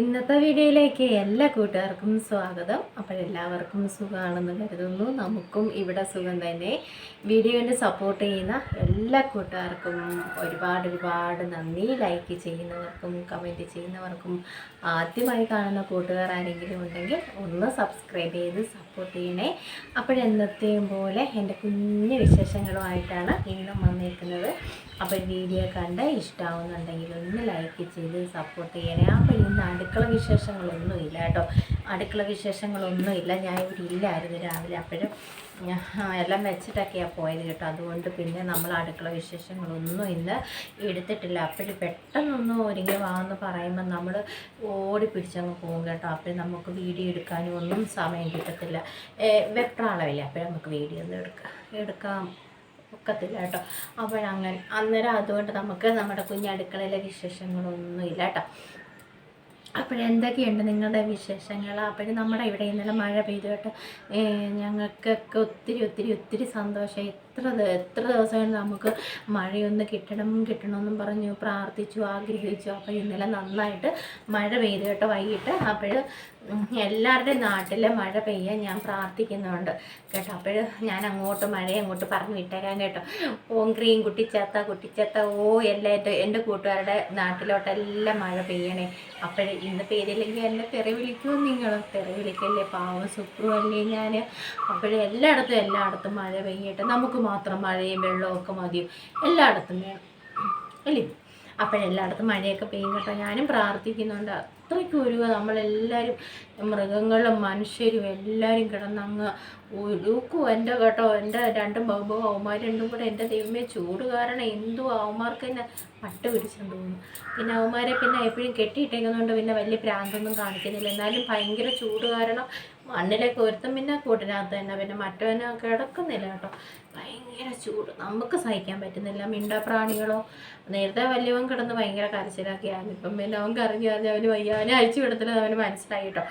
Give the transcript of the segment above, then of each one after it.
ഇന്നത്തെ വീഡിയോയിലേക്ക് എല്ലാ കൂട്ടുകാർക്കും സ്വാഗതം. അപ്പോൾ എല്ലാവർക്കും സുഖമാണെന്ന് കരുതുന്നു. നമുക്കും ഇവിടെ സുഖം തന്നെ. വീഡിയോന്റെ സപ്പോർട്ട് ചെയ്യുന്ന എല്ലാ കൂട്ടുകാർക്കും ഒരുപാട് ഒരുപാട് നന്ദി. ലൈക്ക് ചെയ്യുന്നവർക്കും കമന്റ് ചെയ്യുന്നവർക്കും ആദ്യമായി കാണുന്ന കൂട്ടുകാർ ആരെങ്കിലും ഉണ്ടെങ്കിൽ ഒന്ന് സബ്സ്ക്രൈബ് ചെയ്ത് സപ്പോർട്ട് ചെയ്യണേ. അപ്പോഴെന്നത്തെയും പോലെ എന്റെ കുഞ്ഞു വിശേഷങ്ങളുമായിട്ടാണ് ഇന്നും വന്നിരിക്കുന്നത്. അപ്പോൾ വീഡിയോ കണ്ട് ഇഷ്ടമാവുന്നുണ്ടെങ്കിൽ ഒന്ന് ലൈക്ക് ചെയ്ത് സപ്പോർട്ട് ചെയ്യണേ. അപ്പോൾ ഇന്ന് അടുക്കള വിശേഷങ്ങളൊന്നും ഇല്ല കേട്ടോ. അടുക്കള വിശേഷങ്ങളൊന്നും ഇല്ല. ഞാൻ ഇവിടെ ഇല്ലായിരുന്നു രാവിലെ. അപ്പോഴും എല്ലാം വെച്ചിട്ടൊക്കെയാണ് പോയത് കേട്ടോ. അതുകൊണ്ട് പിന്നെ നമ്മൾ അടുക്കള വിശേഷങ്ങളൊന്നും ഇന്ന് എടുത്തിട്ടില്ല. അപ്പോഴും പെട്ടെന്നൊന്നും ഒരുങ്ങി വാന്ന് പറയുമ്പോൾ നമ്മൾ ഓടി പിടിച്ചങ്ങ് പോകും കേട്ടോ. അപ്പോഴും നമുക്ക് വീഡിയോ എടുക്കാനും ഒന്നും സമയം കിട്ടത്തില്ല. വെപ്രാളമില്ല. അപ്പോഴും നമുക്ക് വീഡിയോ ഒന്നും എടുക്കാം എടുക്കാം. ഒക്കത്തില്ല കേട്ടോ. അപ്പോഴങ്ങനെ അന്നേരം അതുകൊണ്ട് നമുക്ക് നമ്മുടെ കുഞ്ഞടുക്കളയിലെ വിശേഷങ്ങളൊന്നും ഇല്ല കേട്ടോ. അപ്പോഴെന്തൊക്കെയുണ്ട് നിങ്ങളുടെ വിശേഷങ്ങൾ? അപ്പോഴും നമ്മുടെ ഇവിടെ ഇന്നലെ മഴ പെയ്തു കേട്ടോ. ഞങ്ങൾക്കൊക്കെ ഒത്തിരി ഒത്തിരി ഒത്തിരി സന്തോഷം. എത്ര എത്ര ദിവസമായി നമുക്ക് മഴയൊന്ന് കിട്ടണം കിട്ടണമെന്നും പറഞ്ഞു പ്രാർത്ഥിച്ചു ആഗ്രഹിച്ചു. അപ്പോൾ ഇന്നലെ നന്നായിട്ട് മഴ പെയ്തു കേട്ടോ വൈകിട്ട്. അപ്പോൾ എല്ലാവരുടെയും നാട്ടിലെ മഴ പെയ്യാൻ ഞാൻ പ്രാർത്ഥിക്കുന്നുണ്ട് കേട്ടോ. അപ്പോൾ ഞാൻ അങ്ങോട്ട് മഴയെ അങ്ങോട്ട് പറഞ്ഞു വിട്ടേക്കാൻ കേട്ടോ. ഓം ക്രീം കുട്ടിച്ചേത്ത കുട്ടിച്ചേത്ത ഓ എല്ലാ എന്റെ കൂട്ടുകാരുടെ നാട്ടിലോട്ടെല്ലാം മഴ പെയ്യണേ. അപ്പോൾ ഇന്ന് പെയ്തില്ലെങ്കിൽ എന്നെ തെറി വിളിക്കുമോ നിങ്ങൾ? തെറി വിളിക്കല്ലേ? പാവം സുഖമല്ലേ ഞാൻ അപ്പോൾ എല്ലായിടത്തും എല്ലായിടത്തും മഴ പെയ്യട്ടെ. നമുക്ക് മാത്രം മഴയും വെള്ളവും ഒക്കെ മതിയോ? എല്ലായിടത്തും വേണം. അല്ലേ? അപ്പോഴെല്ലായിടത്തും മഴയൊക്കെ പെയ്യും കേട്ടോ. ഞാനും പ്രാർത്ഥിക്കുന്നുണ്ട്. അത്രയ്ക്ക് ഒരുവ നമ്മളെല്ലാവരും മൃഗങ്ങളും മനുഷ്യരും എല്ലാവരും കിടന്നങ്ങ് ഒരുക്കും എന്റെ കേട്ടോ എന്റെ രണ്ടും ബഹുബോ അവന്മാർ രണ്ടും കൂടെ എന്റെ ദൈവമേ ചൂട് കാരണം എന്തു അവന്മാർക്ക് തന്നെ പട്ട് പിടിച്ചുകൊണ്ട് പോകുന്നു പിന്നെ അവന്മാരെ പിന്നെ എപ്പോഴും കെട്ടിയിട്ടേക്കുന്നതുകൊണ്ട് പിന്നെ വലിയ പ്രാന്തൊന്നും കാണിക്കുന്നില്ല. എന്നാലും ഭയങ്കര ചൂട് കാരണം മണ്ണിലേക്ക് ഒരുത്തം പിന്നെ കൂട്ടിനകത്ത് തന്നെ പിന്നെ മറ്റവനെ കിടക്കുന്നില്ല കേട്ടോ. ഭയങ്കര ചൂട്. നമുക്ക് സഹിക്കാൻ പറ്റുന്നില്ല. മിണ്ട പ്രാണികളോ. നേരത്തെ വലിയവൻ കിടന്ന് ഭയങ്കര കരച്ചിലാക്കിയാണ് ഇപ്പം പിന്നെ അവൻ കറങ്ങിയാലും അവന് വയ്യ അവനെ അഴിച്ചു വിടത്തില്ല അവന് മനസ്സിലായി കേട്ടോ.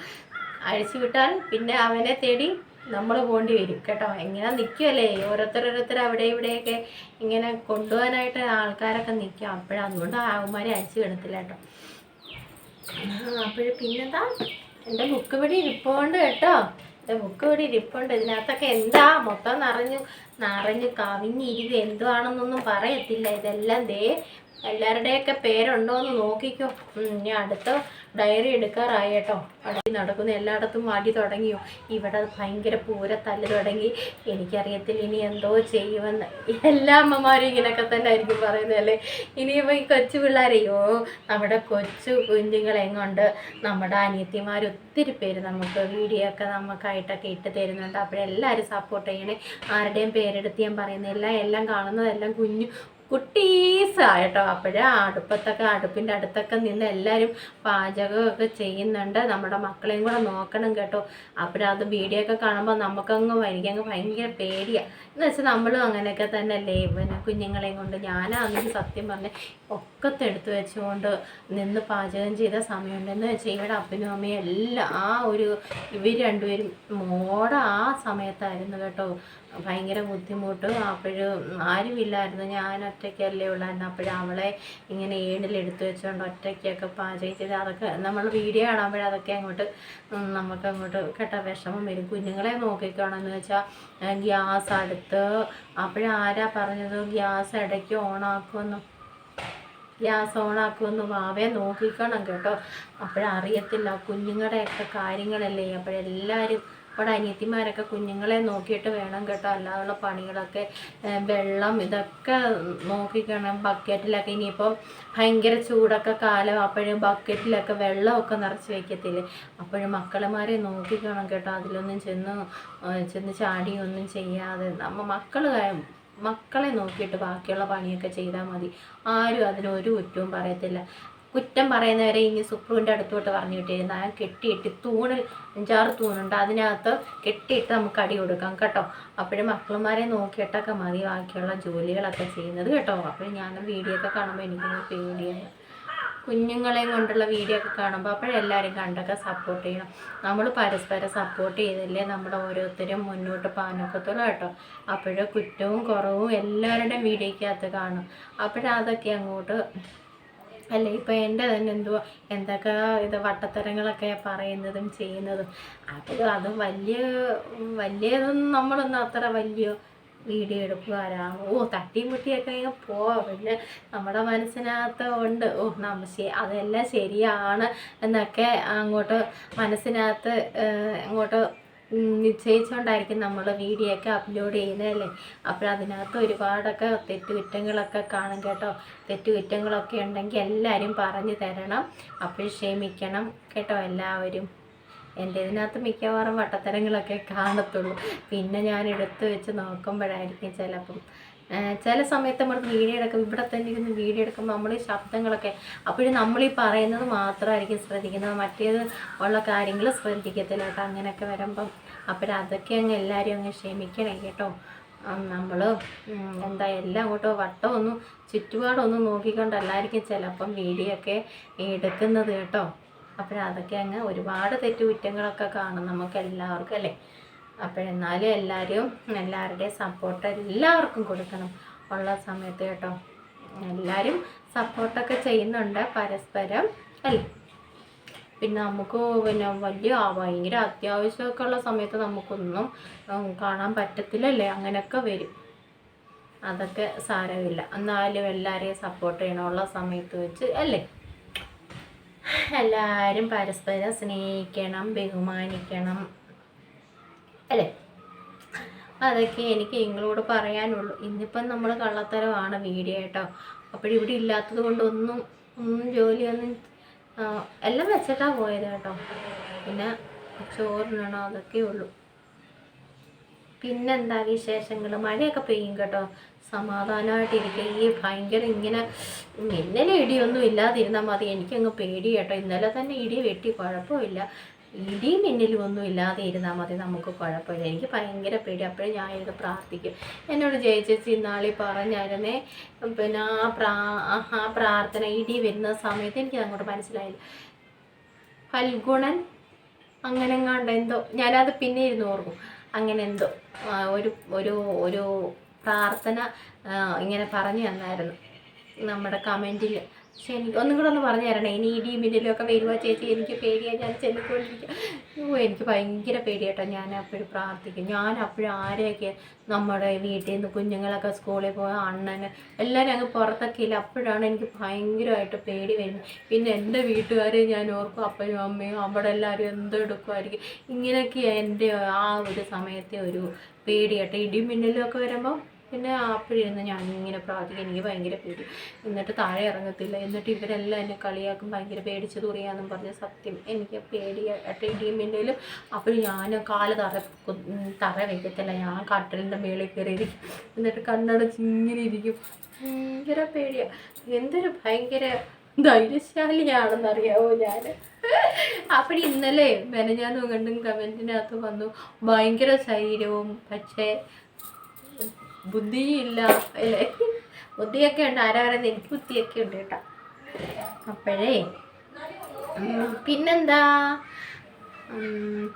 അഴിച്ചു വിട്ടാൽ പിന്നെ അവനെ തേടി നമ്മൾ പോണ്ടി വരും കേട്ടോ. ഇങ്ങനെ നിൽക്കുമല്ലേ ഓരോരുത്തരോരുത്തർ അവിടെ ഇവിടെയൊക്കെ ഇങ്ങനെ കൊണ്ടുപോകാനായിട്ട് ആൾക്കാരൊക്കെ നിൽക്കും. അപ്പോഴതുകൊണ്ട് അവന്മാരെ അഴിച്ചു വിടത്തില്ല കേട്ടോ. അപ്പോഴും പിന്നെന്താ? എന്റെ ബുക്ക് ഇവിടെ ഇരിപ്പുണ്ട് കേട്ടോ. എന്റെ ബുക്ക് ഇവിടെ ഇരിപ്പുണ്ട്. ഇതിനകത്തൊക്കെ എന്താ? മൊത്തം നിറഞ്ഞു നിറഞ്ഞു കവിഞ്ഞിരിക്കും എന്തുവാണെന്നൊന്നും പറയത്തില്ല. ഇതെല്ലാം ദേ എല്ലാവരുടെയൊക്കെ പേരുണ്ടോ എന്ന് നോക്കിക്കോ ഇനി അടുത്ത ഡയറി എടുക്കാറായി കേട്ടോ. അടി നടക്കുന്നു എല്ലായിടത്തും വാടി തുടങ്ങിയോ? ഇവിടെ ഭയങ്കര പൂര തല്ല് തുടങ്ങി. എനിക്കറിയത്തില്ല ഇനി എന്തോ ചെയ്യുമെന്ന്. എല്ലാ അമ്മമാരും ഇങ്ങനെയൊക്കെ തന്നെ ആയിരിക്കും പറയുന്നത് അല്ലേ? ഇനിയിപ്പോൾ ഈ കൊച്ചു പിള്ളേരെയോ നമ്മുടെ കൊച്ചു കുഞ്ഞുങ്ങളെയും കൊണ്ട് നമ്മുടെ അനിയത്തിമാർ ഒത്തിരി പേര് നമുക്ക് വീഡിയോ ഒക്കെ നമുക്കായിട്ടൊക്കെ ഇട്ട് തരുന്നുണ്ട്. അപ്പോഴെല്ലാവരും സപ്പോർട്ട് ചെയ്യണേ. ആരുടെയും പേരെടുത്ത് ഞാൻ പറയുന്നില്ല എല്ലാം കാണുന്നതെല്ലാം കുഞ്ഞു കുട്ടീസാ ആയിട്ടോ അപ്പോഴേ അടുപ്പത്തൊക്കെ അടുപ്പിന്റെ അടുത്തൊക്കെ നിന്ന് എല്ലാവരും പാചകമൊക്കെ ചെയ്യുന്നുണ്ട്. നമ്മുടെ മക്കളെയും കൂടെ നോക്കണം കേട്ടോ. അപ്പോഴത് വീഡിയോ ഒക്കെ കാണുമ്പോൾ നമുക്കങ്ങ് എനിക്കങ്ങ് ഭയങ്കര പേടിയാണ് എന്ന് വെച്ചാൽ നമ്മളും അങ്ങനെയൊക്കെ തന്നെ അല്ലേ പിന്നെ കുഞ്ഞുങ്ങളെയും കൊണ്ട് ഞാനാണെങ്കിൽ സത്യം പറഞ്ഞ് ഒക്കത്തെ എടുത്ത് വെച്ചുകൊണ്ട് നിന്ന് പാചകം ചെയ്ത സമയമുണ്ടെന്ന് വെച്ചാൽ ഇവിടെ അപ്പനും അമ്മയും എല്ലാം ആ ഒരു ഇവർ രണ്ടുപേരും മോടെ ആ സമയത്തായിരുന്നു കേട്ടോ. ഭയങ്കര ബുദ്ധിമുട്ട്. അപ്പോഴും ആരുമില്ലായിരുന്നു. ഞാൻ ഒറ്റയ്ക്കല്ലേ ഉള്ളായിരുന്നു. അപ്പോഴും അവളെ ഇങ്ങനെ ഏണിലെടുത്ത് വെച്ചുകൊണ്ട് ഒറ്റയ്ക്കൊക്കെ പാചകം ചെയ്ത് അതൊക്കെ നമ്മൾ വീഡിയോ കാണുമ്പോൾ അതൊക്കെ അങ്ങോട്ട് നമുക്ക് അങ്ങോട്ട് കേട്ട വിഷമം വരും. കുഞ്ഞുങ്ങളെ നോക്കിക്കോണമെന്ന് വെച്ചാൽ ഗ്യാസ് അടുത്ത്. ആരാ പറഞ്ഞത്? ഗ്യാസ് ഇടയ്ക്ക് ഓണാക്കുമെന്ന്. ഗ്യാസ് ഓണാക്കുമെന്ന് വാവേ നോക്കിക്കണം കേട്ടോ. അപ്പോഴറിയത്തില്ല കുഞ്ഞുങ്ങളുടെയൊക്കെ കാര്യങ്ങളല്ലേ. അപ്പോഴെല്ലാവരും ഇവിടെ അനിയത്തിമാരൊക്കെ കുഞ്ഞുങ്ങളെ നോക്കിയിട്ട് വേണം കേട്ടോ. അല്ലാതുള്ള പണികളൊക്കെ വെള്ളം ഇതൊക്കെ നോക്കിക്കണം ബക്കറ്റിലൊക്കെ. ഇനിയിപ്പം ഭയങ്കര ചൂടൊക്കെ കാലം അപ്പോഴും ബക്കറ്റിലൊക്കെ വെള്ളമൊക്കെ നിറച്ച് വെക്കത്തില്ലേ? അപ്പോഴും മക്കളമാരെ നോക്കിക്കണം കേട്ടോ. അതിലൊന്നും ചെന്ന് ചെന്ന് ചാടിയൊന്നും ചെയ്യാതെ. നമ്മ മക്കൾ മക്കളെ നോക്കിയിട്ട് ബാക്കിയുള്ള പണിയൊക്കെ ചെയ്താൽ മതി. ആരും അതിനൊരു കുറ്റവും പറയത്തില്ല. കുറ്റം പറയുന്നവരെ ഇനി സുപ്രുവിന്റെ അടുത്തോട്ട് പറഞ്ഞു കിട്ടിയിരുന്നു ആ കെട്ടിയിട്ട് തൂണിൽ അഞ്ചാറ് തൂണുണ്ട്. അതിനകത്ത് കെട്ടിയിട്ട് നമുക്ക് അടി കൊടുക്കാം കേട്ടോ. അപ്പോഴും മക്കളുമാരെ നോക്കിയിട്ടൊക്കെ മതി ബാക്കിയുള്ള ജോലികളൊക്കെ ചെയ്യുന്നത് കേട്ടോ. അപ്പോഴും ഞാൻ വീഡിയോ ഒക്കെ കാണുമ്പോൾ എനിക്കൊന്ന് പേടിയാണ്. കുഞ്ഞുങ്ങളെയും കൊണ്ടുള്ള വീഡിയോ ഒക്കെ കാണുമ്പോൾ അപ്പോഴെല്ലാവരും കണ്ടൊക്കെ സപ്പോർട്ട് ചെയ്യണം. നമ്മൾ പരസ്പരം സപ്പോർട്ട് ചെയ്തില്ലേ നമ്മുടെ ഓരോരുത്തരും മുന്നോട്ട് പാനൊക്കത്തുള്ളൂ കേട്ടോ. അപ്പോഴ് കുറ്റവും കുറവും എല്ലാവരുടെയും വീഡിയോയ്ക്കകത്ത് കാണും. അപ്പോഴതൊക്കെ അങ്ങോട്ട് അല്ല ഇപ്പം എന്റെ തന്നെ എന്തുവാ എന്തൊക്കെ ഇത് വട്ടത്തരങ്ങളൊക്കെ പറയുന്നതും ചെയ്യുന്നതും. അത് അത് വലിയ വലിയതൊന്നും നമ്മളൊന്നും അത്ര വലിയ വീഡിയോ എടുക്കുവാരാ ഓ തട്ടിയും മുട്ടിയൊക്കെ ഇങ്ങനെ പോവാം പിന്നെ നമ്മുടെ മനസ്സിനകത്ത് ഉണ്ട്. ഓ നമ്മ ശരി അതെല്ലാം ശരിയാണ് എന്നൊക്കെ അങ്ങോട്ട് മനസ്സിനകത്ത് അങ്ങോട്ട് നിശ്ചയിച്ചുകൊണ്ടായിരിക്കും നമ്മൾ വീഡിയോ ഒക്കെ അപ്ലോഡ് ചെയ്യുന്നതല്ലേ അപ്പോൾ അതിനകത്ത് ഒരുപാടൊക്കെ തെറ്റുകുറ്റങ്ങളൊക്കെ കാണും കേട്ടോ. തെറ്റുകുറ്റങ്ങളൊക്കെ ഉണ്ടെങ്കിൽ എല്ലാവരും പറഞ്ഞു തരണം. അപ്പോൾ ക്ഷമിക്കണം കേട്ടോ എല്ലാവരും. എന്റെ ഇതിനകത്ത് മിക്കവാറും വട്ടത്തരങ്ങളൊക്കെ കാണത്തുള്ളൂ. പിന്നെ ഞാൻ എടുത്തു വെച്ച് നോക്കുമ്പോഴായിരിക്കും ചിലപ്പം. ചില സമയത്ത് നമ്മൾ വീഡിയോ എടുക്കും ഇവിടെ തന്നെ ഇരുന്ന് വീഡിയോ എടുക്കുമ്പോൾ നമ്മൾ ശബ്ദങ്ങളൊക്കെ അപ്പോഴും നമ്മൾ ഈ പറയുന്നത് മാത്രമായിരിക്കും ശ്രദ്ധിക്കുന്നത്. മറ്റേത് ഉള്ള കാര്യങ്ങൾ ശ്രദ്ധിക്കത്തില്ല കേട്ടോ. അങ്ങനെയൊക്കെ വരുമ്പം അപ്പോഴതൊക്കെ അങ്ങ് എല്ലാവരും അങ്ങ് ക്ഷമിക്കണേ കേട്ടോ. നമ്മൾ എന്താ എല്ലാം അങ്ങോട്ടോ വട്ടമൊന്നും ചുറ്റുപാടൊന്നും നോക്കിക്കൊണ്ടല്ലായിരിക്കും ചിലപ്പം വീഡിയോ ഒക്കെ എടുക്കുന്നത് കേട്ടോ. അപ്പോഴതൊക്കെ അങ്ങ് ഒരുപാട് തെറ്റുകുറ്റങ്ങളൊക്കെ കാണും നമുക്ക് എല്ലാവർക്കും അല്ലേ? അപ്പോഴെന്നാലും എല്ലാവരും എല്ലാവരുടെയും സപ്പോർട്ട് എല്ലാവർക്കും കൊടുക്കണം. ഉള്ള സമയത്ത് കേട്ടോ. എല്ലാവരും സപ്പോർട്ടൊക്കെ ചെയ്യുന്നുണ്ട് പരസ്പരം അല്ലേ? പിന്നെ നമുക്ക് പിന്നെ വലിയ ഭയങ്കര അത്യാവശ്യമൊക്കെ ഉള്ള സമയത്ത് നമുക്കൊന്നും കാണാൻ പറ്റത്തില്ലല്ലേ? അങ്ങനെയൊക്കെ വരും. അതൊക്കെ സാരമില്ല. എന്നാലും എല്ലാവരെയും സപ്പോർട്ട് ചെയ്യണമുള്ള സമയത്ത് വെച്ച് അല്ലേ? എല്ലാവരും പരസ്പരം സ്നേഹിക്കണം ബഹുമാനിക്കണം. അല്ലേ? അതൊക്കെ എനിക്ക് നിങ്ങളോട് പറയാനുള്ളൂ. ഇന്നിപ്പം നമ്മൾ കള്ളത്തരമാണ് വീഡിയോ കേട്ടോ. അപ്പോഴിവിടെ ഇല്ലാത്തത് കൊണ്ടൊന്നും ഒന്നും ജോലിയൊന്നും എല്ലാം വെച്ചിട്ടാണ് പോയത് കേട്ടോ. പിന്നെ ചോറിനണോ അതൊക്കെ ഉള്ളൂ. പിന്നെന്താ വിശേഷങ്ങൾ മഴയൊക്കെ പെയ്യും കേട്ടോ. സമാധാനമായിട്ടിരിക്കുക ഈ ഭയങ്കര ഇങ്ങനെ ഇന്നലെ ഇടിയൊന്നും ഇല്ലാതിരുന്നാൽ മതി. എനിക്കങ്ങ് പേടി കേട്ടോ. ഇന്നലെ തന്നെ ഇടി വെട്ടി. കുഴപ്പമില്ല. ഇടിയും മിന്നലും ഒന്നും ഇല്ലാതെ ഇരുന്നാൽ മതി നമുക്ക് കുഴപ്പമില്ല. എനിക്ക് ഭയങ്കര പേടി. അപ്പോഴും ഞാൻ ഇരുന്ന് പ്രാർത്ഥിക്കും. എന്നോട് ജയചേച്ചി ഇന്നാളി പറഞ്ഞായിരുന്നേ പിന്നെ ആ പ്രാ ആ പ്രാർത്ഥന ഇടി വരുന്ന സമയത്ത് എനിക്ക് അങ്ങോട്ട് മനസ്സിലായില്ല. ഫൽഗുണൻ അങ്ങനെ കണ്ട എന്തോ ഞാനത് പിന്നെ ഇരുന്ന് ഓർക്കും. അങ്ങനെ എന്തോ ഒരു ഒരു ഒരു പ്രാർത്ഥന ഇങ്ങനെ പറഞ്ഞു തന്നായിരുന്നു. നമ്മുടെ കമന്റിൽ പക്ഷെ ഒന്നും കൂടെ ഒന്ന് പറഞ്ഞു തരണേ. ഇനി ഇടി മിന്നലും ഒക്കെ വരുവാ ചേച്ചി എനിക്ക് പേടിയാ. ഞാൻ ചെല്ലിക്കൊണ്ടിരിക്കുക ഓ എനിക്ക് ഭയങ്കര പേടിയാട്ടോ ഞാൻ അപ്പോഴും പ്രാർത്ഥിക്കും. ഞാൻ അപ്പോഴും ആരെയൊക്കെ നമ്മുടെ വീട്ടിൽ നിന്ന് കുഞ്ഞുങ്ങളൊക്കെ സ്കൂളിൽ പോയ അണ്ണന് എല്ലാവരും അങ്ങ് പുറത്തൊക്കെ ഇല്ല. അപ്പോഴാണ് എനിക്ക് ഭയങ്കരമായിട്ട് പേടി വരുന്നത്. പിന്നെ എന്റെ വീട്ടുകാരെ ഞാൻ ഓർക്കും. അപ്പനും അമ്മയും അവിടെ എല്ലാവരും എന്തോ എടുക്കുമായിരിക്കും ഇങ്ങനെയൊക്കെയാണ് എന്റെ ആ ഒരു സമയത്തെ ഒരു പേടി കേട്ടോ. ഇടിയും മിന്നലും ഒക്കെ വരുമ്പോൾ പിന്നെ അപ്പോഴിരുന്ന് ഇങ്ങനെ പ്രാർത്ഥിക്കും. എനിക്ക് ഭയങ്കര പേടി. എന്നിട്ട് താഴെ ഇറങ്ങത്തില്ല. എന്നിട്ട് ഇവരെല്ലാം എന്നെ കളിയാക്കും. ഭയങ്കര പേടിച്ച് തുറിയാന്നും പറഞ്ഞ് സത്യം എനിക്ക് പേടി. കേട്ടോ ഇടിയും മിന്നലും അപ്പോൾ ഞാൻ കാൽ തറ തറ വയ്ക്കത്തില്ല ഞാൻ കട്ടലിന്റെ മേളിൽ കയറി ഇരിക്കും എന്നിട്ട് കണ്ണടച്ച് ഇങ്ങനെ ഇരിക്കും. ഭയങ്കര പേടിയാണ് എന്തൊരു ഭയങ്കര ധൈര്യശാലിയാണെന്നറിയാവോ ഞാൻ അപ്പോൾ ഇന്നലെ മെനഞ്ഞാന്നും കണ്ടും കമന്റിനകത്ത് വന്നു. ഭയങ്കര ശരീരവും പക്ഷേ ബുദ്ധിയില്ല. അല്ലേ ബുദ്ധിയൊക്കെ ഉണ്ട്. ആരാ പറയുന്നത് എനിക്ക് ബുദ്ധിയൊക്കെ ഉണ്ട് കേട്ടോ. അപ്പോഴേ പിന്നെന്താ?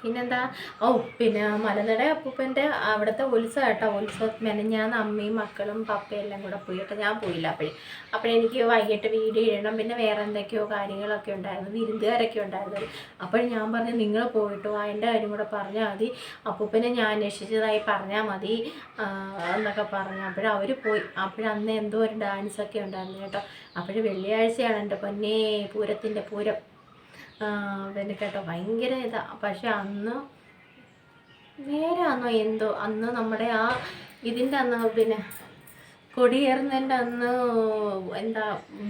പിന്നെന്താ? ഓ പിന്നെ മലനട അപ്പൂപ്പന്റെ അവിടുത്തെ ഉത്സവം കേട്ടോ. ഉത്സവം ഞാൻ അമ്മയും മക്കളും പപ്പയും എല്ലാം കൂടെ പോയി കേട്ടോ ഞാൻ പോയില്ല അപ്പോഴേ. അപ്പോഴെനിക്ക് വൈകിട്ട് വീഡിയോ ഇടണം. പിന്നെ വേറെ എന്തൊക്കെയോ കാര്യങ്ങളൊക്കെ ഉണ്ടായിരുന്നു. വിരുന്നുകാരൊക്കെ ഉണ്ടായിരുന്നു. അപ്പോൾ ഞാൻ പറഞ്ഞു നിങ്ങൾ പോയിട്ട് വാ. എന്റെ കാര്യം കൂടെ പറഞ്ഞാൽ മതി. അപ്പൂപ്പനെ ഞാൻ അന്വേഷിച്ചതായി പറഞ്ഞാൽ മതി എന്നൊക്കെ പറഞ്ഞു. അപ്പോഴും അവർ പോയി. അപ്പോഴന്ന് എന്തോ ഒരു ഡാൻസൊക്കെ ഉണ്ടായിരുന്നു കേട്ടോ. അപ്പോഴ് വെള്ളിയാഴ്ചയാണ് എന്റെ പൊന്നേ പൂരത്തിന്റെ പൂരം. പിന്നെ കേട്ടോ ഭയങ്കര ഇതാ. പക്ഷെ അന്ന് നേരാന്നോ എന്തോ അന്ന് നമ്മുടെ ആ ഇതിന്റെ അന്ന് പിന്നെ കൊടിയേറുന്നതിന്റെ അന്ന് എന്താ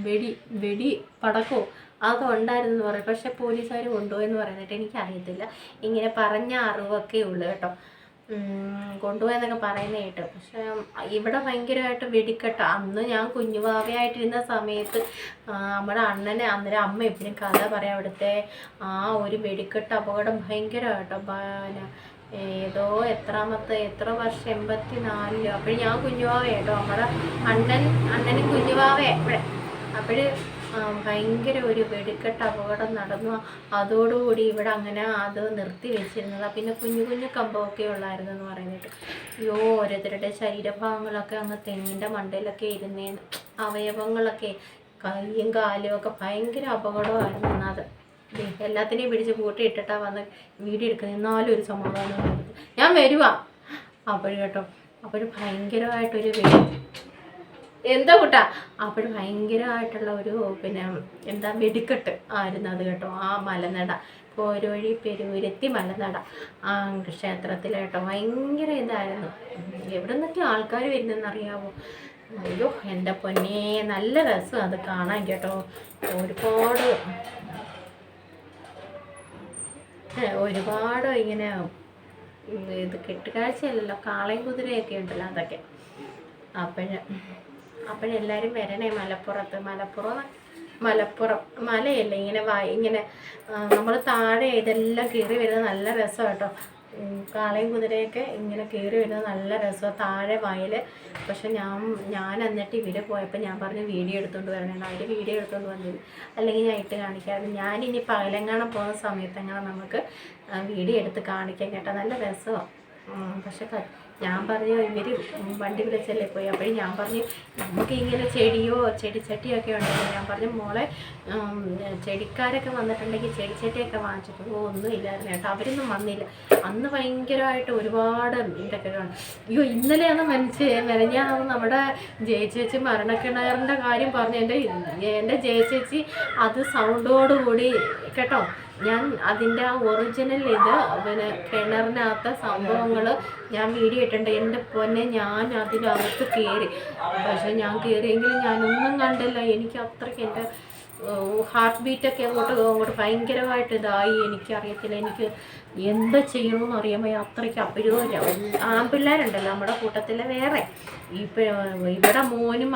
വെടി വെടി പടക്കോ അതൊക്കെ ഉണ്ടായിരുന്നു പറയും. പക്ഷെ പോലീസുകാർ കൊണ്ടുപോയെന്ന് പറയുന്നിട്ട് എനിക്കറിയത്തില്ല. ഇങ്ങനെ പറഞ്ഞ അറിവൊക്കെ ഉള്ളു കേട്ടോ. കൊണ്ടുപോയെന്നൊക്കെ പറയുന്നത് കേട്ടു. പക്ഷെ ഇവിടെ ഭയങ്കരമായിട്ട് വെടിക്കെട്ട. അന്ന് ഞാൻ കുഞ്ഞുവാവയായിട്ടിരുന്ന സമയത്ത് നമ്മുടെ അണ്ണനെ അന്നേരം അമ്മ എപ്പോഴും കഥ പറയാം അവിടുത്തെ ആ ഒരു വെടിക്കെട്ട് അപകടം ഭയങ്കരമായിട്ടോ. ഏതോ എത്രാമത്തെ എത്ര വർഷം എൺപത്തി നാലിലോ അപ്പോഴും ഞാൻ കുഞ്ഞുവാവ കേട്ടോ നമ്മുടെ അണ്ണൻ അണ്ണനും കുഞ്ഞുവാവ അപ്പോഴേ അപ്പോഴ് ഭയങ്കര ഒരു വെടിക്കെട്ട് അപകടം നടന്നു. അതോടുകൂടി ഇവിടെ അങ്ങനെ അത് നിർത്തി വെച്ചിരുന്നത്. പിന്നെ കുഞ്ഞു കുഞ്ഞു കമ്പമൊക്കെ ഉള്ളായിരുന്നു എന്ന് പറയുന്നത്. അയ്യോ ഓരോരുത്തരുടെ ശരീരഭാഗങ്ങളൊക്കെ അങ്ങ് തെങ്ങിന്റെ മണ്ടയിലൊക്കെ ഇരുന്നേന്ന് അവയവങ്ങളൊക്കെ കൈയും കാലും ഒക്കെ ഭയങ്കര അപകടമായിരുന്നു എന്നത് എല്ലാത്തിനെയും പിടിച്ച് കൂട്ടിയിട്ടിട്ടാ വന്ന് വീഡിയോ എടുക്കുന്നത്. എന്നാലും ഒരു സമാധാനം ഞാൻ വരുവാ. അപ്പോഴും കേട്ടോ. അപ്പോഴും ഭയങ്കരമായിട്ടൊരു എന്താ കൂട്ടാ? അപ്പോൾ ഭയങ്കരമായിട്ടുള്ള ഒരു പിന്നെ എന്താ വെടിക്കെട്ട് ആയിരുന്നു അത് കേട്ടോ ആ മലനട. കോരോഴി പെരൂരത്തി മലനട. ആ ക്ഷേത്രത്തിൽ കേട്ടോ ഭയങ്കര ഇതായിരുന്നു. എവിടെ നിന്നൊക്കെ ആൾക്കാർ വരുന്നെന്നറിയാവോ? അയ്യോ എന്റെ പൊന്നേ നല്ല രസം അത് കാണാൻ കേട്ടോ. ഒരുപാട് ഒരുപാട് ഇങ്ങനെ ഇത് കെട്ടുകാഴ്ചയല്ലല്ലോ കാളയും കുതിരയൊക്കെ ഉണ്ടല്ലോ അതൊക്കെ. അപ്പോഴ് അപ്പോഴെല്ലാവരും വരണേ മലപ്പുറത്ത്. മലപ്പുറം മലപ്പുറം മലയല്ല ഇങ്ങനെ വായി ഇങ്ങനെ നമ്മൾ താഴെ ഇതെല്ലാം കയറി വരുന്നത് നല്ല രസമാണ് കേട്ടോ. കാളയും കുതിരയൊക്കെ ഇങ്ങനെ കയറി വരുന്നത് നല്ല രസമാണ് താഴെ വയൽ പക്ഷെ ഞാൻ ഞാൻ എന്നിട്ട് ഇവർ പോയപ്പോൾ ഞാൻ പറഞ്ഞു വീഡിയോ എടുത്തുകൊണ്ട് വരണേ അവർ വീഡിയോ എടുത്തുകൊണ്ട് വന്നില്ല അല്ലെങ്കിൽ ഞാൻ ഇട്ട് കാണിക്കാറ് ഞാനിനി പകലങ്ങാണം പോകുന്ന സമയത്തെങ്ങനെ നമുക്ക് വീഡിയോ എടുത്ത് കാണിക്കാൻ കേട്ടോ. നല്ല രസമാണ് പക്ഷെ ഞാൻ പറഞ്ഞു ഇവർ വണ്ടി വിളിച്ചല്ലേ പോയി? അപ്പോൾ ഞാൻ പറഞ്ഞു നമുക്ക് ഇങ്ങനെ ചെടിയോ ചെടിച്ചട്ടിയൊക്കെ ഉണ്ടെങ്കിൽ ഞാൻ പറഞ്ഞു മോളെ ചെടിക്കാരൊക്കെ വന്നിട്ടുണ്ടെങ്കിൽ ചെടിച്ചട്ടിയൊക്കെ വാങ്ങിച്ചിട്ട് ഓ ഒന്നും ഇല്ലായിരുന്നു കേട്ടോ അവരൊന്നും വന്നില്ല. അന്ന് ഭയങ്കരമായിട്ട് ഒരുപാട് ഇതൊക്കെ അയ്യോ ഇന്നലെയാണ് മനസ്സ് മെനഞ്ഞാന്ന് നമ്മുടെ ജയചേച്ചി മരണക്കിണറിന്റെ കാര്യം പറഞ്ഞു. എന്റെ എന്റെ ജയചേച്ചി അത് സൗണ്ടോടുകൂടി കേട്ടോ ഞാൻ അതിന്റെ ആ ഒറിജിനൽ ഇത് പിന്നെ കിണറിനകത്ത സംഭവങ്ങൾ ഞാൻ വീഡിയോ ഇട്ടിട്ടുണ്ട്. എന്റെ പൊന്നെ ഞാൻ അതിനകത്ത് കയറി പക്ഷെ ഞാൻ കയറിയെങ്കിലും ഞാനൊന്നും കണ്ടില്ല. എനിക്ക് അത്രയ്ക്ക് എന്റെ ഹാർട്ട് ബീറ്റൊക്കെ അങ്ങോട്ട് അങ്ങോട്ട് ഭയങ്കരമായിട്ട് ഇതായി. എനിക്കറിയത്തില്ല എനിക്ക് എന്താ ചെയ്യണമെന്ന് അറിയാമോ. അത്രയ്ക്ക് അപരിതം ആൺപിള്ളേരുണ്ടല്ലോ നമ്മുടെ കൂട്ടത്തിലെ വേറെ. ഇപ്പം ഇവിടെ മോനും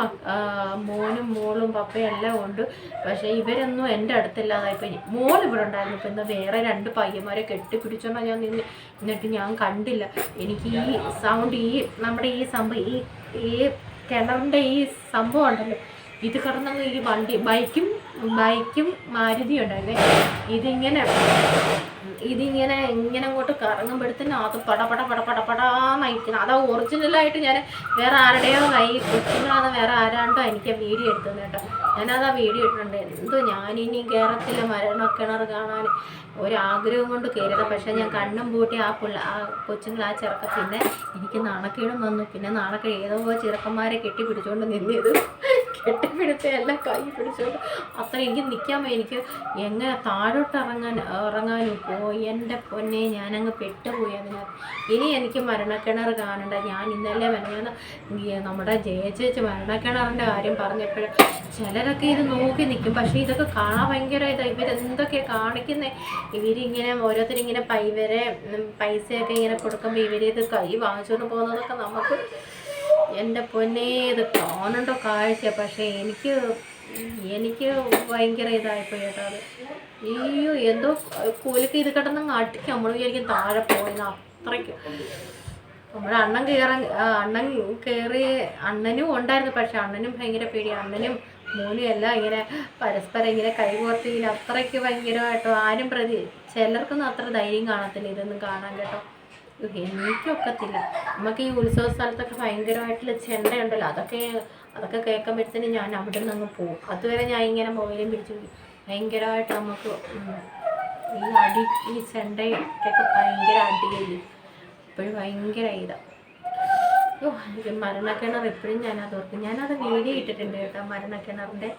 മോനും മോളും പപ്പയും എല്ലാം ഉണ്ട്. പക്ഷേ ഇവരൊന്നും എന്റെ അടുത്തില്ലാതായിപ്പോയി മോൾ ഇവിടെ ഉണ്ടായിരുന്നു. ഇപ്പം ഇന്ന് വേറെ രണ്ട് പയ്യന്മാരെ കെട്ടിപ്പിടിച്ചോണ്ടാ ഞാൻ നിന്ന് എന്നിട്ട് ഞാൻ കണ്ടില്ല. എനിക്ക് ഈ സൗണ്ട് ഈ നമ്മുടെ ഈ സംഭവം ഈ ഈ കിണറിന്റെ ഈ സംഭവം ഉണ്ടല്ലോ. ഇത് കടന്നു ഈ വണ്ടി ബൈക്കും ബൈക്കും മാരുതി ഉണ്ടായിരുന്നേ. ഇതിങ്ങനെ ഇതിങ്ങനെ ഇങ്ങനെ അങ്ങോട്ട് കറങ്ങുമ്പോഴത്തേനും അത് പട പട പട പട പടാ നയിക്കണം അതാ ഒറിജിനലായിട്ട് ഞാൻ വേറെ ആരുടെയോ കൈ കൊച്ചുങ്ങളാണ് വേറെ ആരാണ്ടോ എനിക്ക് വീഡിയോ എടുത്തത് കേട്ടോ. ഞാനതാ വീഡിയോ ഇട്ടിട്ടുണ്ട്. എന്തോ ഞാനിനി മരണ കിണർ കാണാൻ ഒരാഗ്രഹം കൊണ്ട് കയറിയത്. പക്ഷേ ഞാൻ കണ്ണും പൂട്ടി ആ പിള്ള ആ കൊച്ചുങ്ങൾ ആ ചെറുക്ക പിന്നെ എനിക്ക് നാണക്കേടും വന്നു. പിന്നെ നാണക്കേട് ഏതോ ചെറുക്കന്മാരെ കെട്ടിപ്പിടിച്ചുകൊണ്ട് നിന്നത് കെട്ടിപ്പിടിച്ച് എല്ലാം കൈ പിടിച്ചുകൊണ്ട് അത്ര എനിക്ക് നിൽക്കാൻ. എനിക്ക് എങ്ങനെ താഴോട്ട് ഇറങ്ങാൻ ഇറങ്ങാനും പോയി. എന്റെ പൊന്നെ ഞാനങ്ങ് പെട്ടുപോയി അതിനകത്ത്. ഇനി എനിക്ക് മരണക്കിണർ കാണണ്ട. ഞാൻ ഇന്നലെ മെനഞ്ഞാന്ന് ഈ നമ്മുടെ ജയചേച്ചി മരണക്കിണറിന്റെ കാര്യം പറഞ്ഞപ്പോൾ ചിലരൊക്കെ ഇത് നോക്കി നിൽക്കും. പക്ഷേ ഇതൊക്കെ കാണാൻ ഭയങ്കര ഇതാണ് ഇവരെന്തൊക്കെയാണ് കാണിക്കുന്നത് ഇവരിങ്ങനെ ഓരോരുത്തരിങ്ങനെ പൈവരെ പൈസയൊക്കെ ഇങ്ങനെ കൊടുക്കുമ്പോൾ ഇവരിത് കൈ വാങ്ങിച്ചുകൊണ്ട് പോകുന്നതൊക്കെ നമുക്ക് എന്റെ പൊന്നേ ഇത് കാണണ്ട കാഴ്ച പക്ഷേ എനിക്ക് എനിക്ക് ഭയങ്കര ഇതായിപ്പോയി കേട്ടോ അത്. അയ്യോ എന്തോ കൂലിക്ക് ഇത് കിടന്നങ്ങ് അടിക്കും. നമ്മൾ വിചാരിക്കും താഴെ പോയിന്ന് അത്രയ്ക്ക്. നമ്മുടെ അണ്ണൻ കയറാൻ അണ്ണൻ കയറി അണ്ണനും ഉണ്ടായിരുന്നു. പക്ഷെ അണ്ണനും ഭയങ്കര പേടി അണ്ണനും മോനും എല്ലാം ഇങ്ങനെ പരസ്പരം ഇങ്ങനെ കൈകോർത്ത് ഇങ്ങനെ അത്രയ്ക്ക് ഭയങ്കരമായിട്ടോ ആരും പ്രതി ചിലർക്കൊന്നും അത്ര ധൈര്യം കാണത്തില്ല ഇതൊന്നും കാണാൻ കേട്ടോ. എനിക്കൊക്കത്തില്ല നമുക്ക് ഈ ഉത്സവ സ്ഥലത്തൊക്കെ ഭയങ്കരമായിട്ടുള്ള ചെണ്ടയുണ്ടല്ലോ. അതൊക്കെ അതൊക്കെ കേൾക്കുമ്പോഴത്തേനും ഞാൻ അവിടെ നിന്ന് അങ്ങ് പോകും അതുവരെ ഞാൻ ഇങ്ങനെ മൊബൈലും പിടിച്ചു ഭയങ്കരമായിട്ട് നമുക്ക് ഈ അടി ഈ ചെണ്ടയൊക്കെ ഭയങ്കര അടിയായി. ഇപ്പോഴും ഭയങ്കര ഇതാ. ഓ മരണക്കിണർ എപ്പോഴും ഞാനത് ഓർക്കും. ഞാനത് വീഡിയോ ഇട്ടിട്ടുണ്ട് കേട്ടോ മരണക്കിണറിന്റെ.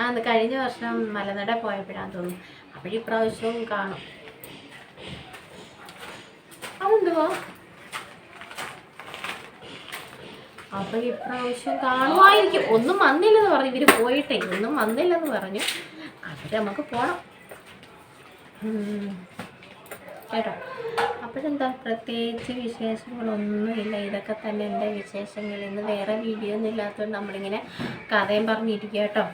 ആ കഴിഞ്ഞ വർഷം മലനട പോയപ്പോഴാന്ന് തോന്നുന്നു. അപ്പോഴിപ്രാവശ്യവും കാണും. അതെന്തുവാ അപ്പൊ ഇപ്രാവശ്യം കാണുമായിരിക്കും. ഒന്നും വന്നില്ലെന്ന് പറഞ്ഞു. ഇവർ പോയിട്ടേ ഒന്നും വന്നില്ലെന്ന് പറഞ്ഞു. അവർ നമുക്ക് പോണം. കേട്ടോ? അപ്പോഴെന്താ? പ്രത്യേകിച്ച് വിശേഷങ്ങളൊന്നുമില്ല. ഇതൊക്കെ തന്നെ എന്റെ വിശേഷങ്ങൾ. ഇന്ന് വേറെ വീഡിയോ ഒന്നും ഇല്ലാത്തതുകൊണ്ട് നമ്മളിങ്ങനെ കഥയും പറഞ്ഞിരിക്കുക കേട്ടോ.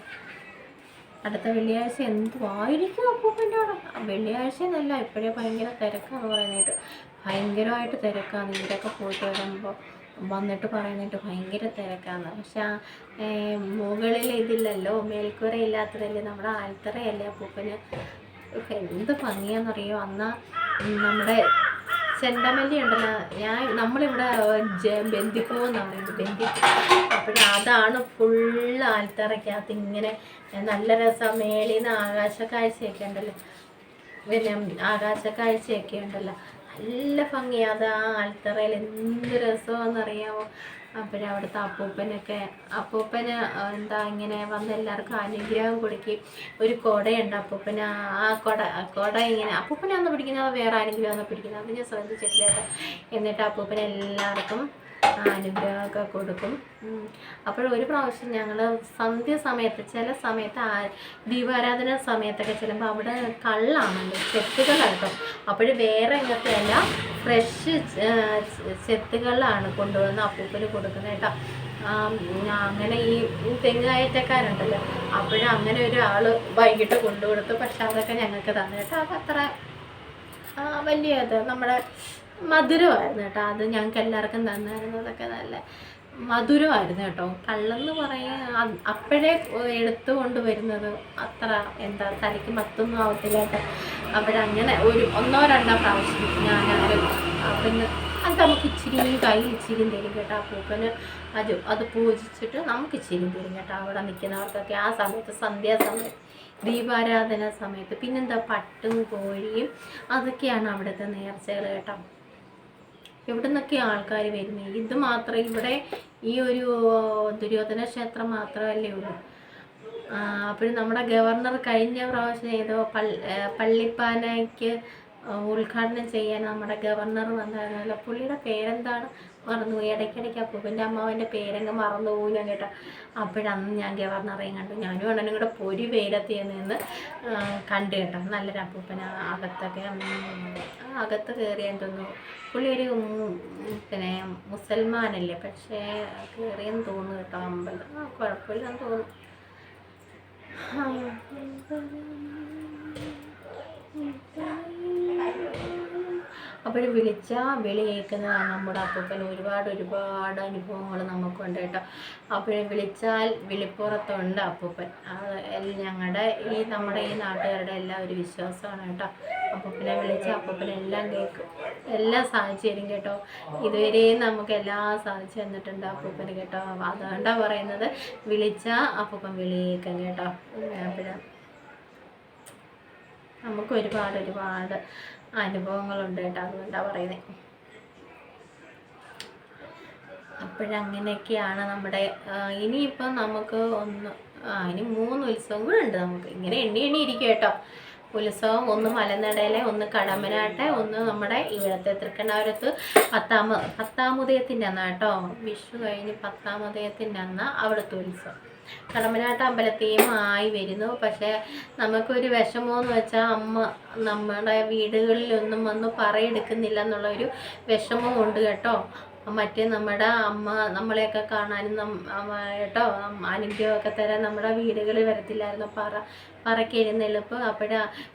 അടുത്ത വെള്ളിയാഴ്ച എന്തുവായിരിക്കും അപ്പൂപ്പന്റെ അവിടെ? വെള്ളിയാഴ്ച എന്നല്ല ഇപ്പോഴേ ഭയങ്കര തിരക്കാന്ന് പറയുന്നതായിട്ട്. ഭയങ്കരമായിട്ട് തിരക്കാണ്. ഇവരൊക്കെ പോയിട്ട് വരുമ്പോൾ വന്നിട്ട് പറയുന്നിട്ട് ഭയങ്കര തിരക്കാണ്. പക്ഷെ മുകളിൽ ഇതില്ലല്ലോ മേൽക്കൂര ഇല്ലാത്തതല്ലേ നമ്മുടെ ആൽത്തറയല്ലേ? അപ്പൂപ്പന് എന്ത് ഭംഗിയാണെന്നറിയോ അന്ന് നമ്മുടെ ചെണ്ടമല്ലി ഉണ്ടല്ലോ ഞാൻ നമ്മളിവിടെ എന്നാണ് പറയുന്നത് ബന്ദിപ്പൂ അപ്പോഴ അതാണ് ഫുള്ള് ആൽത്തറയ്ക്കകത്ത് ഇങ്ങനെ നല്ല രസം. മേളിൽ നിന്ന് ആകാശ കാഴ്ചയൊക്കെ ഉണ്ടല്ലോ. പിന്നെ ആകാശ കാഴ്ചയൊക്കെ ഉണ്ടല്ലോ. നല്ല ഭംഗിയാണ് അത് ആ ആൽത്തറയിൽ എന്ത് രസമാണെന്ന് അറിയാമോ അപ്പോഴേ അവിടുത്തെ അപ്പൂപ്പനൊക്കെ അപ്പൂപ്പന് എന്താ ഇങ്ങനെ വന്ന് എല്ലാവർക്കും അനുഗ്രഹം കൊടുക്കുകയും ഒരു കുടയുണ്ട് അപ്പൂപ്പന്. ആ- കുട കുട ഇങ്ങനെ അപ്പൂപ്പനാന്ന് പിടിക്കുന്നത് വേറെ ആരെങ്കിലും ഒന്ന് പിടിക്കുന്നത്? അത് ഞാൻ ശ്രദ്ധിച്ചിട്ടില്ല എന്നിട്ട് അപ്പൂപ്പന് എല്ലാവർക്കും അനുഗ്രഹമൊക്കെ കൊടുക്കും. അപ്പോൾ ഒരു പ്രാവശ്യം ഞങ്ങൾ സന്ധ്യ സമയത്ത് ചില സമയത്ത് ആ ദീപാരാധന സമയത്തൊക്കെ ചെല്ലുമ്പോൾ അവിടെ കള്ളാണല്ലോ ചെത്തുകളാട്ടോ. അപ്പോൾ വേറെ ഇങ്ങനത്തെ അല്ല ഫ്രഷ് ചെത്തുകളാണ് കൊണ്ടുവന്ന് അപ്പൂപ്പന് കൊടുക്കുന്നത് കേട്ടോ. അങ്ങനെ ഈ തെങ്ങ് കയറ്റക്കാരുണ്ടല്ലോ അപ്പോഴും അങ്ങനെ ഒരാൾ വൈകിട്ട് കൊണ്ടുകൊടുത്തു. പക്ഷെ അതൊക്കെ ഞങ്ങൾക്ക് തന്നെ കേട്ടോ. അതത്ര അത്ര വലിയ ഇത് നമ്മുടെ മധുരമായിരുന്നു കേട്ടോ. അത് ഞങ്ങൾക്ക് എല്ലാവർക്കും തന്നായിരുന്നു. അതൊക്കെ നല്ല മധുരമായിരുന്നു കേട്ടോ. കള്ളെന്ന് പറയാൻ അപ്പോഴേ എടുത്തു കൊണ്ടുവരുന്നത് അത്ര എന്താ തലയ്ക്ക് മത്തൊന്നും ആവത്തില്ല കേട്ടോ. അപ്പോഴങ്ങനെ ഒരു ഒന്നോ രണ്ടോ പ്രാവശ്യം ഞാൻ പിന്നെ അത് നമുക്ക് ഇച്ചിരി കൈ ഇച്ചിരി തരും കേട്ടോ. ആ പൂപ്പന് അത് അത് പൂജിച്ചിട്ട് നമുക്ക് ഇച്ചിരി തരും കേട്ടോ. അവിടെ നിൽക്കുന്നവർക്കൊക്കെ ആ സമയത്ത് സന്ധ്യാസമയത്ത് ദീപാരാധന സമയത്ത് പിന്നെന്താ പട്ടും കോഴിയും അതൊക്കെയാണ് അവിടുത്തെ നേർച്ചകൾ കേട്ടോ. എവിടെ നിന്നൊക്കെ ആൾക്കാർ വരുന്നത് ഇത് മാത്രം ഇവിടെ ഈ ഒരു ദുര്യോധന ക്ഷേത്രം മാത്രമല്ലേ ഉള്ളൂ. അപ്പോൾ നമ്മുടെ ഗവർണർ കഴിഞ്ഞ പ്രാവശ്യം ഏതോ പള്ളി പള്ളിപ്പാനയ്ക്ക് ഉദ്ഘാടനം ചെയ്യാൻ നമ്മുടെ ഗവർണർ വന്നായിരുന്നല്ലോ പുള്ളിയുടെ പേരെന്താണ്? മറന്നുപോയി. ഇടയ്ക്കിടയ്ക്ക് അപ്പൂപ്പന്റെ അമ്മാവന്റെ പേരങ്ങ് മറന്നുപോയി ഞാൻ കേട്ടോ അപ്പോഴന്ന് ഞാൻ ഗവർണറേയും കണ്ടു. ഞാനും അണ്ണനും കൂടെ പൊരി വെയിലത്ത് നിന്ന് കണ്ടു കേട്ടോ. നല്ലൊരു അപ്പൂപ്പന. അകത്തൊക്കെ അകത്ത് കയറിയാൻ തോന്നുന്നു പുള്ളി ഒരു പിന്നെ മുസൽമാനല്ലേ? പക്ഷേ കയറിയെന്ന് തോന്നുന്നു കേട്ടോ. അമ്പലം. ആ കുഴപ്പമില്ലെന്ന് തോന്നുന്നു. അപ്പോൾ വിളിച്ച വിളി നമ്മുടെ അപ്പൂപ്പൻ ഒരുപാട് ഒരുപാട് അനുഭവങ്ങൾ നമുക്കുണ്ട് കേട്ടോ. അപ്പോൾ വിളിച്ചാൽ വിളിപ്പുറത്തുണ്ട് അപ്പൂപ്പൻ. ഞങ്ങളുടെ ഈ നമ്മുടെ ഈ നാട്ടുകാരുടെ എല്ലാം ഒരു വിശ്വാസമാണ് കേട്ടോ. അപ്പൂപ്പനെ വിളിച്ച അപ്പൂപ്പനെല്ലാം കേൾക്കും. എല്ലാം സാധിച്ചു തരും കേട്ടോ. ഇതുവരെയും നമുക്ക് എല്ലാം സാധിച്ചു തന്നിട്ടുണ്ട് അപ്പൂപ്പന് കേട്ടോ. അതുകൊണ്ടാണ് പറയുന്നത്. വിളിച്ച അപ്പൂപ്പൻ വിളി കേൾക്കും കേട്ടോ. അപ്പോഴാണ് നമുക്ക് ഒരുപാട് ഒരുപാട് അനുഭവങ്ങളുണ്ട് കേട്ടോ. അതുകൊണ്ടാണ് പറയുന്നത് അപ്പോഴങ്ങനെയൊക്കെയാണ് നമ്മുടെ ഇനിയിപ്പം നമുക്ക് ഒന്ന് ആ ഇനി മൂന്ന് ഉത്സവം കൂടെ ഉണ്ട് നമുക്ക്. ഇങ്ങനെ എണ്ണി എണ്ണി ഇരിക്കും കേട്ടോ. ഉത്സവം ഒന്ന് മലനടയിലെ ഒന്ന് കടമ്പനാട്ടെ ഒന്ന് നമ്മുടെ ഇവിടുത്തെ തൃക്കണ്ണാപുരത്ത് പത്താമ പത്താമുദയത്തിന്റെ അന്ന് കേട്ടോ. വിഷു കഴിഞ്ഞ് പത്താമുദയത്തിന്റെ അന്ന അവിടുത്തെ ഉത്സവം. കടമ്പനാട്ട് അമ്പലത്തെയും ആയി വരുന്നു. പക്ഷേ നമുക്കൊരു വിഷമമെന്ന് വെച്ചാൽ അമ്മ നമ്മുടെ വീടുകളിലൊന്നും വന്ന് പറയെടുക്കുന്നില്ല എന്നുള്ളൊരു വിഷമവും ഉണ്ട് കേട്ടോ. മറ്റേ നമ്മുടെ അമ്മ നമ്മളെയൊക്കെ കാണാനും കേട്ടോ അനുഗ്രഹമൊക്കെ തരാൻ നമ്മുടെ വീടുകളിൽ വരത്തില്ലായിരുന്നു? പറ പറയ്ക്ക് എഴുന്നള്ളിപ്പ്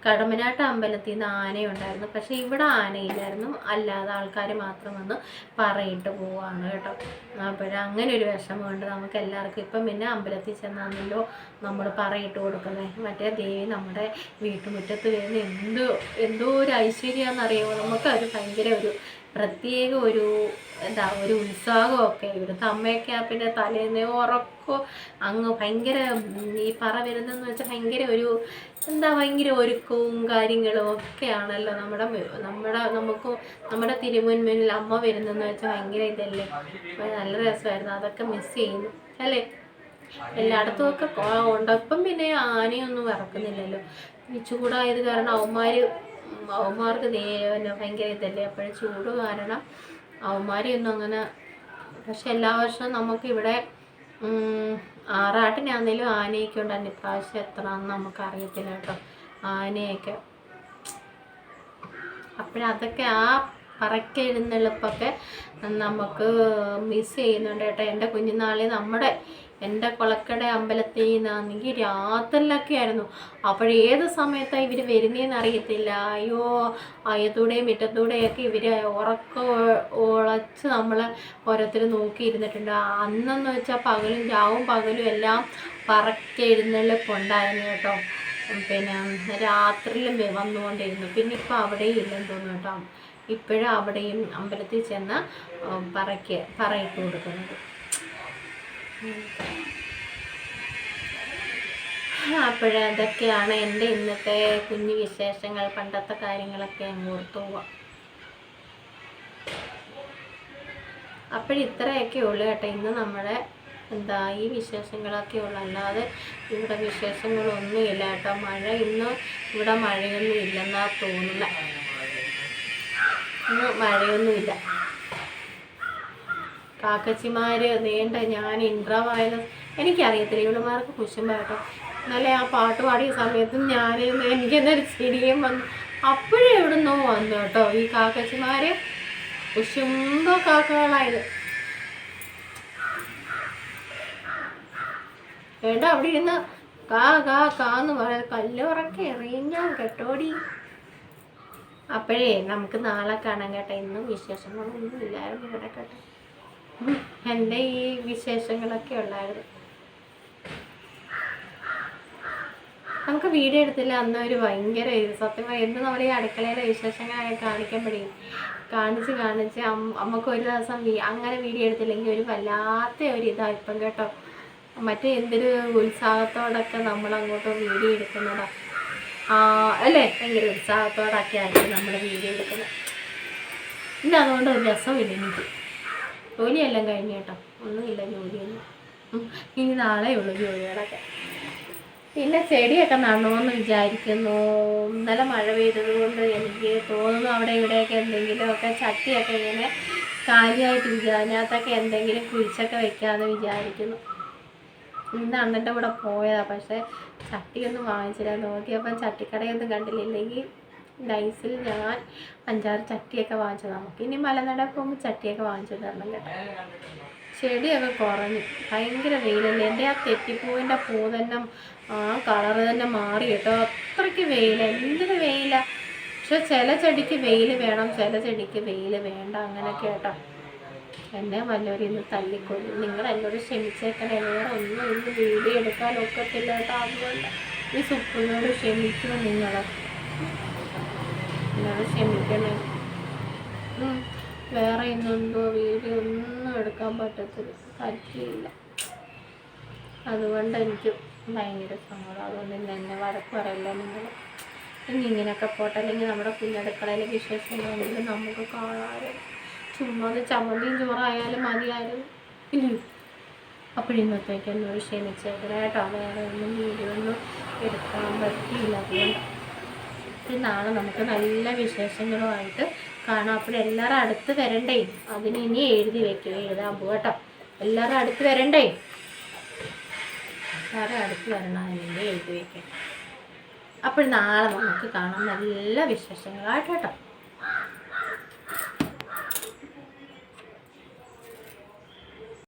കടമനാട്ട് അമ്പലത്തിൽ നിന്ന് ആനയുണ്ടായിരുന്നു. പക്ഷെ ഇവിടെ ആനയില്ലായിരുന്നു. അല്ലാതെ ആൾക്കാർ മാത്രം വന്ന് പറയിട്ട് പോവാണ് കേട്ടോ. അപ്പോഴ അങ്ങനെ ഒരു വിഷമമുണ്ട് നമുക്ക് എല്ലാവർക്കും. ഇപ്പം പിന്നെ അമ്പലത്തിൽ ചെന്നാണല്ലോ നമ്മൾ പറയിട്ട് കൊടുക്കുന്നത് മറ്റേ ദേവി നമ്മുടെ വീട്ടുമുറ്റത്ത് വരുന്ന എന്തോ എന്തോ ഒരു നമുക്ക് നമുക്കത് ഭയങ്കര ഒരു പ്രത്യേക ഒരു എന്താ ഒരു ഉത്സാഹമൊക്കെ ഇവിടുത്തെ അമ്മയൊക്കെ പിന്നെ തലേന്ന് ഉറക്കോ അങ്ങ് ഭയങ്കര ഈ പറ വരുന്നതെന്ന് വെച്ചാൽ ഭയങ്കര ഒരു എന്താ ഭയങ്കര ഒരുക്കവും കാര്യങ്ങളും ഒക്കെയാണല്ലോ നമ്മുടെ നമ്മുടെ നമുക്ക് നമ്മുടെ തിരുമുൻപിൽ അമ്മ വരുന്നതെന്ന് വെച്ചാൽ ഭയങ്കര ഇതല്ലേ? നല്ല രസമായിരുന്നു. അതൊക്കെ മിസ് ചെയ്യുന്നു. അല്ലേ? എല്ലായിടത്തും ഒക്കെ ഉണ്ടപ്പം പിന്നെ ആനയൊന്നും ഇറക്കുന്നില്ലല്ലോ. ഈ ചൂടായത് കാരണം അവന്മാർ അവന്മാർക്ക് പിന്നെ ഭയങ്കര ഇതല്ലേ? അപ്പോഴും ചൂട് കാരണം അവന്മാരെയൊന്നും അങ്ങനെ പക്ഷെ എല്ലാ വർഷവും നമുക്കിവിടെ ആറാട്ടിനാണെങ്കിലും ആനയൊക്കെ ഉണ്ടായിരുന്നു ഇപ്രാവശ്യം എത്രയാണെന്ന് നമുക്ക് അറിയത്തില്ല കേട്ടോ. ആനയൊക്കെ. അപ്പോഴതൊക്കെ ആ പറക്കെഴുന്നള്ളിപ്പൊക്കെ നമുക്ക് മിസ് ചെയ്യുന്നുണ്ട് കേട്ടോ. എന്റെ കുഞ്ഞുനാളിൽ നമ്മുടെ എന്റെ കൊളക്കട അമ്പലത്തിൽ നിന്നാണെങ്കിൽ രാത്രിയിലൊക്കെ ആയിരുന്നു അപ്പോഴേത് സമയത്താണ് ഇവർ വരുന്നതെന്ന് അറിയത്തില്ല. അയ്യോ അയത്തൂടെയും മുറ്റത്തൂടെയൊക്കെ ഇവർ ഉറക്ക ഉളച്ച് നമ്മൾ ഓരോരുത്തർ നോക്കി ഇരുന്നിട്ടുണ്ട് അന്നെന്ന് വെച്ചാൽ പകലും രാവും പകലും എല്ലാം പറക്കെഴുന്നള്ളിപ്പുണ്ടായിരുന്നു കേട്ടോ. പിന്നെ രാത്രിയിലും വന്നുകൊണ്ടിരുന്നു. പിന്നെ ഇപ്പം അവിടെയും ഇല്ലെന്ന് തോന്നുന്നു കേട്ടോ. ഇപ്പോഴും അവിടെയും അമ്പലത്തിൽ ചെന്ന് പറയ്ക്ക് പറയിട്ട് കൊടുക്കുന്നത്. അപ്പോഴതൊക്കെയാണ് എന്റെ ഇന്നത്തെ കുഞ്ഞു വിശേഷങ്ങൾ പണ്ടത്തെ കാര്യങ്ങളൊക്കെ അങ്ങ് ഓർത്തു പോവാം അപ്പോഴിത്രയൊക്കെ ഉള്ളു കേട്ടോ. ഇന്ന് നമ്മുടെ എന്താ ഈ വിശേഷങ്ങളൊക്കെ ഉള്ളു. അല്ലാതെ ഇവിടെ വിശേഷങ്ങളൊന്നും ഇല്ല കേട്ടോ. മഴ ഇന്ന് ഇവിടെ മഴയൊന്നും ഇല്ലെന്നാ തോന്നുന്നത് ഇന്ന് മഴയൊന്നുമില്ല കാക്കച്ചിമാര് നീണ്ട ഞാൻ ഇൻട്രവായത് എനിക്കറിയത്തില്ല. ഇവിടെമാർക്ക് കുശുമ്പാട്ടോ എന്നാലേ ആ പാട്ട് പാടിയ സമയത്തും ഞാൻ എനിക്ക് എന്നൊരു ചിരിയും വന്നു. അപ്പോഴേ എവിടുന്നോ വന്നു കേട്ടോ. ഈ കാക്കച്ചിമാര് കുശുമ്പോ കാക്കകളായത്. വേണ്ട അവിടെ ഇരുന്ന് കാ കാ കാന്ന് പറയാൻ കല്ലുറക്കെ എറിയാൻ കേട്ടോടി. അപ്പോഴേ നമുക്ക് നാളെ കാണാം കേട്ടോ. ഇന്നും വിശേഷങ്ങളൊന്നും ഇല്ലായിരുന്നു കേട്ടോ എന്റെ ഈ വിശേഷങ്ങളൊക്കെ ഉണ്ടായിരുന്നു നമുക്ക് വീഡിയോ എടുത്തില്ല അന്ന് ഒരു ഭയങ്കര സത്യം എന്ത് നമ്മൾ ഈ അടുക്കളയിലെ വിശേഷങ്ങളൊക്കെ കാണിക്കുമ്പോഴേ കാണിച്ച് കാണിച്ച് അമ്മയ്ക്ക് ഒരു ദിവസം അങ്ങനെ വീഡിയോ എടുത്തില്ലെങ്കിൽ ഒരു വല്ലാത്ത ഒരു ഇതാ ഇപ്പം കേട്ടോ. മറ്റേ എന്തൊരു ഉത്സാഹത്തോടൊക്കെ നമ്മൾ അങ്ങോട്ട് വീഡിയോ എടുക്കുന്നതാ. അല്ലേ? ഭയങ്കര ഉത്സാഹത്തോടൊക്കെ ആയിരിക്കും നമ്മൾ വീഡിയോ എടുക്കുന്നത്. ഇല്ല അതുകൊണ്ട് ഒരു രസമില്ല എനിക്ക്. ജോലിയെല്ലാം കഴിഞ്ഞു കേട്ടോ. ഒന്നുമില്ല ജോലിയൊന്നും ഇനി നാളെ ഉള്ളൂ ജോലികളൊക്കെ. പിന്നെ ചെടിയൊക്കെ നടണമെന്ന് വിചാരിക്കുന്നു. ഇന്നലെ മഴ പെയ്തത് കൊണ്ട് എനിക്ക് തോന്നുന്നു അവിടെ ഇവിടെയൊക്കെ എന്തെങ്കിലുമൊക്കെ ചട്ടിയൊക്കെ ഇങ്ങനെ കാലിയായിട്ട് ഇരിക്കുക അതിനകത്തൊക്കെ എന്തെങ്കിലും കുഴിച്ചൊക്കെ വെക്കാമെന്ന് വിചാരിക്കുന്നു. ഇന്ന് അണ്ണന്റെ കൂടെ പോയതാണ് പക്ഷേ ചട്ടിയൊന്നും വാങ്ങിച്ചില്ല. നോക്കിയപ്പം ചട്ടിക്കടയൊന്നും കണ്ടില്ല. നൈസിൽ ഞാൻ അഞ്ചാറ് ചട്ടിയൊക്കെ വാങ്ങിച്ചത്. നമുക്ക് ഇനി മലനട പോകുമ്പോൾ ചട്ടിയൊക്കെ വാങ്ങിച്ചു തരണം കേട്ടോ. ചെടിയൊക്കെ കുറഞ്ഞു. ഭയങ്കര വെയിലല്ലേ? എന്റെ ആ തെറ്റിപ്പൂവിന്റെ പൂ തന്നെ ആ കളർ തന്നെ മാറി കേട്ടോ. അത്രയ്ക്ക് വെയില. എന്തൊരു വെയില. പക്ഷെ ചില ചെടിക്ക് വെയിൽ വേണം ചില ചെടിക്ക് വെയിൽ വേണ്ട അങ്ങനെ കേട്ടോ. എന്നെ വല്ലവരും ഇന്ന് തല്ലിക്കൊല്ലും. നിങ്ങൾ എന്നോട് ക്ഷമിച്ചേക്കണേ. വേറെ ഒന്നും ഇന്ന് വീഡിയോ എടുക്കാൻ ഒക്കത്തില്ല കേട്ടോ. അതുകൊണ്ട് ഈ സുപ്പിനോട് ക്ഷമിക്കുന്നു നിങ്ങൾ എന്നോട് ക്ഷമിക്കണേ. വേറെ ഇന്നെന്തോ വീഡിയോ ഒന്നും എടുക്കാൻ പറ്റത്തില്ല. പറ്റിയില്ല. അതുകൊണ്ട് എനിക്ക് ഭയങ്കര സങ്കടം. അതുകൊണ്ട് ഇന്ന് എന്നെ വഴക്ക് പറയില്ല നിങ്ങൾ? ഇനി ഇങ്ങനെയൊക്കെ പോട്ടെ. അല്ലെങ്കിൽ നമ്മുടെ കുഞ്ഞടുക്കളയിലെ വിശേഷങ്ങളെങ്കിലും നമുക്ക് കാണാതെ. ചുമ്മാ ചമ്മന്തിയും ചോറായാലും മതിയായാലും ഇല്ല? അപ്പോഴിന്നത്തേക്ക് എന്നോട് ക്ഷമിച്ചേക്കണം കേട്ടോ. വേറെ ഒന്നും വീഡിയോ ഒന്നും എടുക്കാൻ പറ്റിയില്ല. അതുകൊണ്ട് ഇനി നാളെ നമുക്ക് നല്ല വിശേഷങ്ങളുമായിട്ട് കാണാം. അപ്പോൾ എല്ലാവരും അടുത്ത് വരണ്ടേ? അതിന് ഇനി എഴുതി വെക്കുക എഴുതാൻ പോകട്ടോ എല്ലാവരും അടുത്ത് വരണ്ടേ? എല്ലാവരും അടുത്ത് വരണം. അതിന് എഴുതി വെക്കാം. അപ്പോൾ നാളെ നമുക്ക് കാണാം. നല്ല വിശേഷങ്ങളായിട്ട് കേട്ടോ.